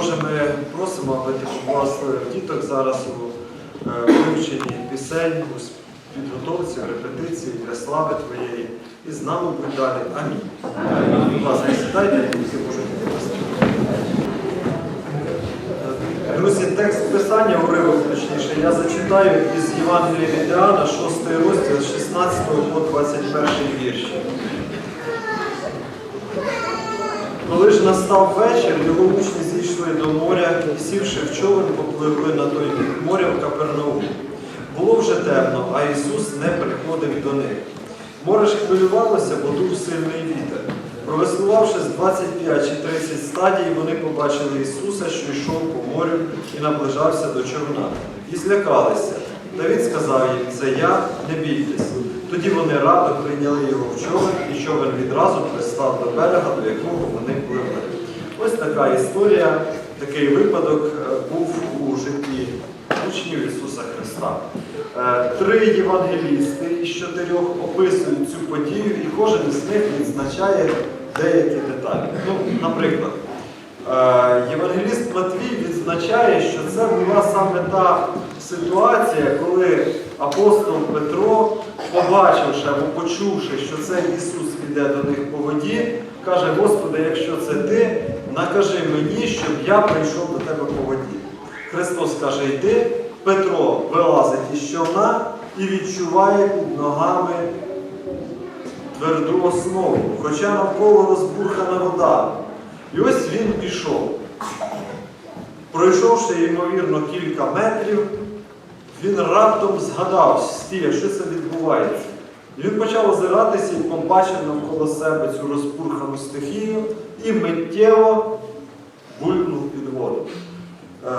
Боже, ми просимо, аби ти поблагословив діток зараз у е, вивченні пісень, у підготовці, репетиції для слави Твоєї. І з нами будь далі. Амінь. Будь ласка, сідайте, всі можуть піднести. Е, Друзі, текст писання, уривок точніше, я зачитаю із Євангелія від Іоанна, 6 розділ, з 16 по 21 вірші. Коли ж настав вечір, його учні зійшли до моря і, сівши в човен, попливли на той бік моря в Капернаум. Було вже темно, а Ісус не приходив до них. Море ж хвилювалося, бо дув сильний вітер. Провеслувавши з 25 чи 30 стадій, вони побачили Ісуса, що йшов по морю і наближався до човна. І злякалися. Та він сказав їм, це я, не бійтесь. Тоді вони радо прийняли його в човен, і човен відразу пристав до берега, до якого вони. Ось така історія, такий випадок е, був у житті учнів Ісуса Христа. Е, Три євангелісти із чотирьох описують цю подію, і кожен з них відзначає деякі деталі. Ну, наприклад, е, євангеліст Матвій відзначає, що це була саме та ситуація, коли апостол Петро, побачивши або почувши, що це Ісус іде до них по воді, каже: Господи, якщо це ти, накажи мені, щоб я прийшов до тебе по воді. Христос каже, йди, Петро вилазить із човна і відчуває під ногами тверду основу, хоча навколо розбурхана вода. І ось він пішов. Пройшовши, ймовірно, кілька метрів, він раптом згадав, стія, що це відбувається. Він почав озиратися і побачив навколо себе цю розпурхану стихію і миттєво булькнув під воду. Е,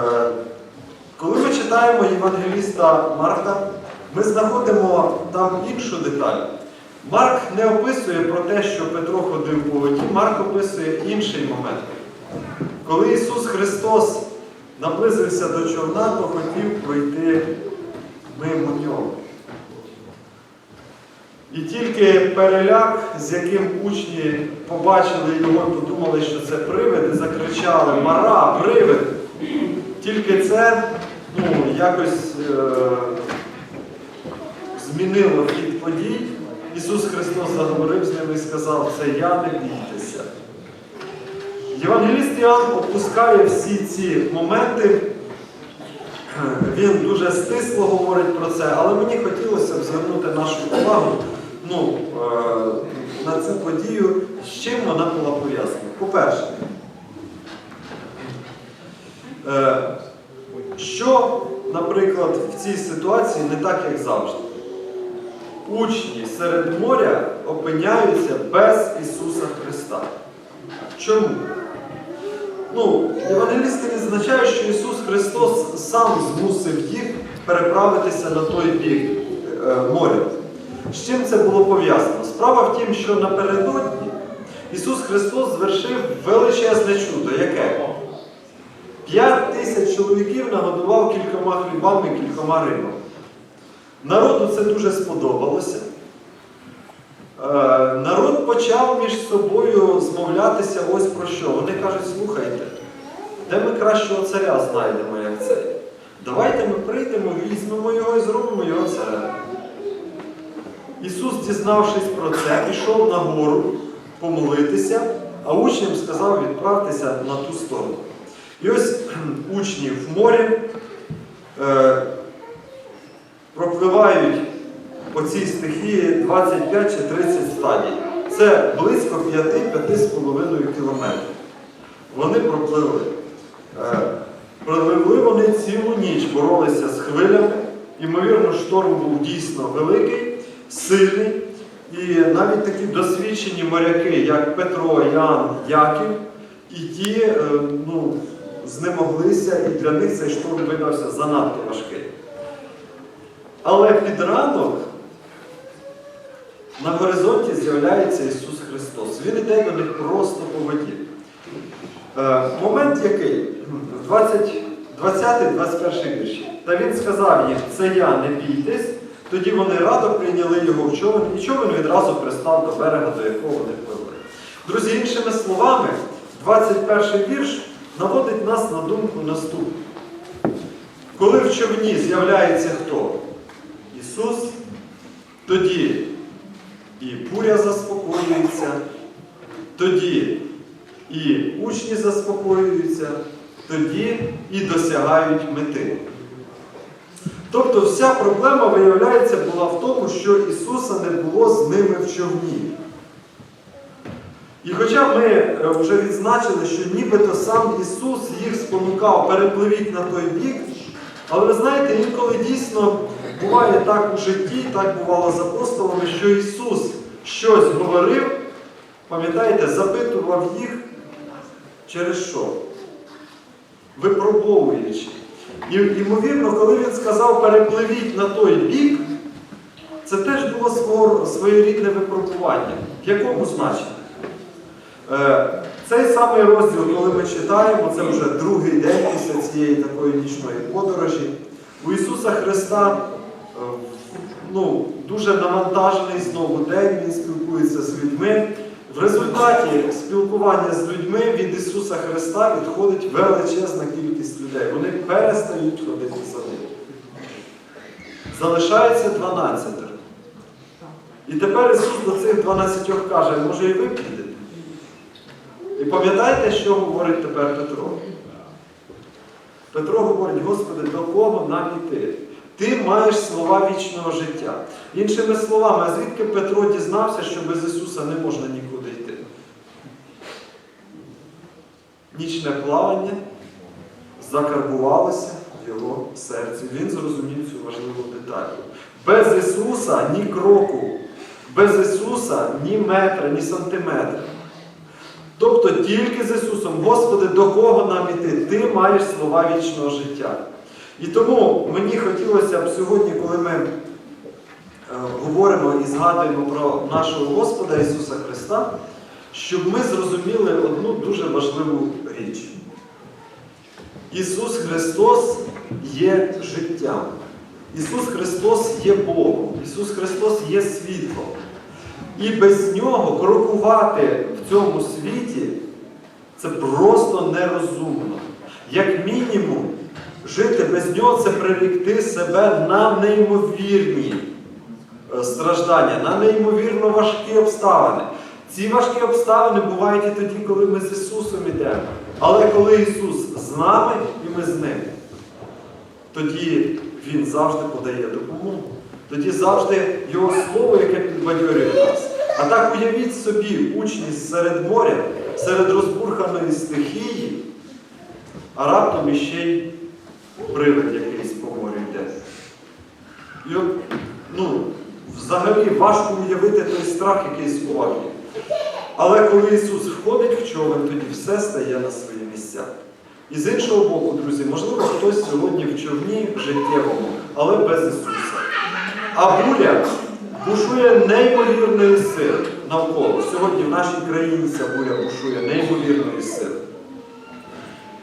Коли ми читаємо Євангеліста Марка, ми знаходимо там іншу деталь. Марк не описує про те, що Петро ходив по воді, Марк описує інший момент. Коли Ісус Христос наблизився до човна, то хотів пройти мимо нього. І тільки переляк, з яким учні побачили його і подумали, що це привид, і закричали Мара, привид. Тільки це ну, якось е, змінило хід подій. Ісус Христос заговорив з ними і сказав, це я не бійтеся. Євангеліст Іоанн опускає всі ці моменти. Він дуже стисло говорить про це, але мені хотілося б звернути нашу увагу ну, е, на цю подію, з чим вона була пов'язана. По-перше, е, що, наприклад, в цій ситуації не так, як завжди. Учні серед моря опиняються без Ісуса Христа. Чому? Ну, євангелісти відзначають, що Ісус Христос сам змусив їх переправитися на той бік е, моря. З чим це було пов'язано? Справа в тім, що напередодні Ісус Христос звершив величезне чудо. Яке? П'ять тисяч чоловіків нагодував кількома хлібами кількома рибами. Народу це дуже сподобалося. Е, Народ почав між собою змовлятися ось про що. Вони кажуть, слухайте, де ми кращого царя знайдемо, як цей? Давайте ми прийдемо, візьмемо його і зробимо його царем. Ісус, дізнавшись про це, пішов на гору помолитися, а учням сказав відправтеся на ту сторону. І ось учні в морі е, пропливають по цій стихії 25 чи 30 стадій. Це близько 5-5,5 кілометрів. Вони пропливли. Е, Пропливли вони цілу ніч, боролися з хвилями. Ймовірно, шторм був дійсно великий, сильний. І навіть такі досвідчені моряки, як Петро, Ян, Яків, і ті е, ну, знемоглися, і для них цей шторм видався занадто важкий. Але під ранок на горизонті з'являється Ісус Христос. Він йде до них просто по воді. Е, момент який? 20-21 вірші. Та він сказав їм, це я, не бійтесь. Тоді вони радо прийняли його в човен, і човен відразу пристав до берега, до якого вони пливли. Друзі, іншими словами, 21 вірш наводить нас на думку наступну. Коли в човні з'являється хто? Ісус, тоді і буря заспокоюється, тоді і учні заспокоюються, тоді і досягають мети. Тобто вся проблема, виявляється, була в тому, що Ісуса не було з ними в човні. І хоча ми е, вже відзначили, що нібито сам Ісус їх спонукав, перепливіть на той бік, але ви знаєте, інколи дійсно буває так у житті, так бувало з апостолами, що Ісус щось говорив, пам'ятаєте, запитував їх через що? Випробовуючи. І, ймовірно, коли він сказав перепливіть на той бік, це теж було своєрідне випробування. В якому значенні? Е, Цей самий розділ, коли ми читаємо, це вже другий день після цієї такої нічної подорожі. У Ісуса Христа е, ну, дуже навантажений знову день, Він спілкується з людьми. В результаті спілкування з людьми від Ісуса Христа відходить величезна кількість людей. Вони перестають ходити за ним. Залишається 12. І тепер Ісус до цих 12 каже, може і ви підете? І пам'ятаєте, що говорить тепер Петро? Петро говорить, Господи, до кого нам іти? Ти маєш слова вічного життя. Іншими словами, звідки Петро дізнався, що без Ісуса не можна нікуди Нічне плавання закарбувалося в його серці. Він зрозумів цю важливу деталь. Без Ісуса ні кроку, без Ісуса ні метра, ні сантиметра. Тобто тільки з Ісусом, Господи, до кого нам іти? Ти маєш слова вічного життя. І тому мені хотілося б сьогодні, коли ми е, говоримо і згадуємо про нашого Господа Ісуса Христа, щоб ми зрозуміли одну дуже важливу річ. Ісус Христос є життям. Ісус Христос є Богом. Ісус Христос є світлом. І без нього крокувати в цьому світі це просто нерозумно. Як мінімум, жити без нього це прирікти себе на неймовірні е, страждання, на неймовірно важкі обставини. Ці важкі обставини бувають і тоді, коли ми з Ісусом йдемо. Але коли Ісус з нами і ми з Ним, тоді Він завжди подає допомогу. Тоді завжди Його Слово, яке підбадьорює нас. А так уявіть собі учність серед моря, серед розбурханої стихії, а раптом іще й привид якийсь по морю йде. І от, ну, взагалі важко уявити той страх, який сховав їх. Але коли Ісус входить в човен, тоді все стає на свої місця. І з іншого боку, друзі, можливо, хтось сьогодні в човні життєвому, але без Ісуса. А буря бушує неймовірної сили навколо. Сьогодні в нашій країні ця буря бушує неймовірної сили.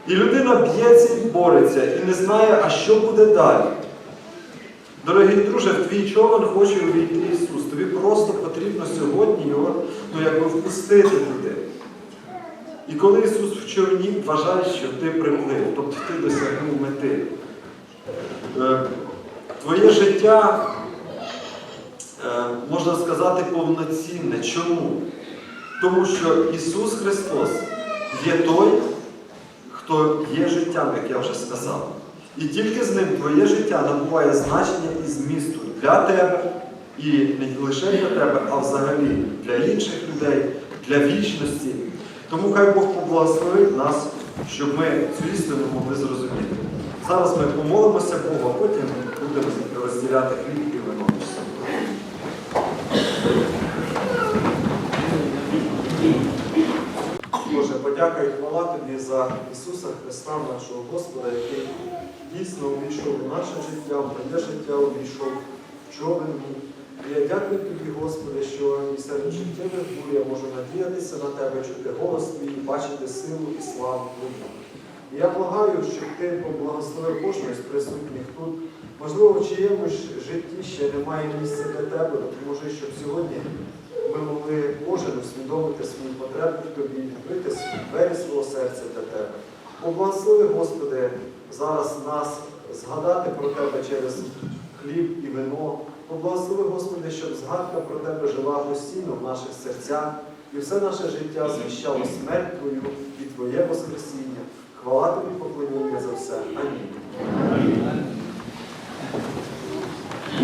І людина б'ється і бореться, і не знає, а що буде далі. Дорогий друже, в твій човен хоче увійти Ісус. Тобі просто потрібно сьогодні його ну, якби впустити туди. І коли Ісус в човні вважає, що ти приплив, тобто ти досягнув мети. Е, Твоє життя, е, можна сказати, повноцінне. Чому? Тому що Ісус Христос є той, хто є життям, як я вже сказав. І тільки з ним твоє життя набуває значення і змісту для тебе, і не лише для тебе, а взагалі для інших людей, для вічності. Тому хай Бог поблагословить нас, щоб ми цю істину могли зрозуміти. Зараз ми помолимося Богу, а потім будемо розділяти хліб і вино. Боже, подяка і хвала Тобі за Ісуса Христа, нашого Господа, який дійсно увійшов у наше життя, в моє життя увійшов в човен. Я дякую Тобі, Господи, що і серед життєвих бурь я можу надіятися на Тебе, чути голос Твій, бачити силу і славу Твою. І я благаю, щоб Ти поблагословив кожного з присутніх тут. Можливо, в чиємусь житті ще немає місця для Тебе, допоможи, щоб сьогодні ми могли кожен усвідомити свої потреби в тобі, відкрити двері свого серця для тебе. Поблагослови, Господи, зараз нас згадати про Тебе через хліб і вино. Поблагослови, Господи, щоб згадка про Тебе жила постійно в наших серцях і все наше життя звіщало смерть Твою і Твоє Воскресіння. Хвала Тобі поклоніння за все. Амінь.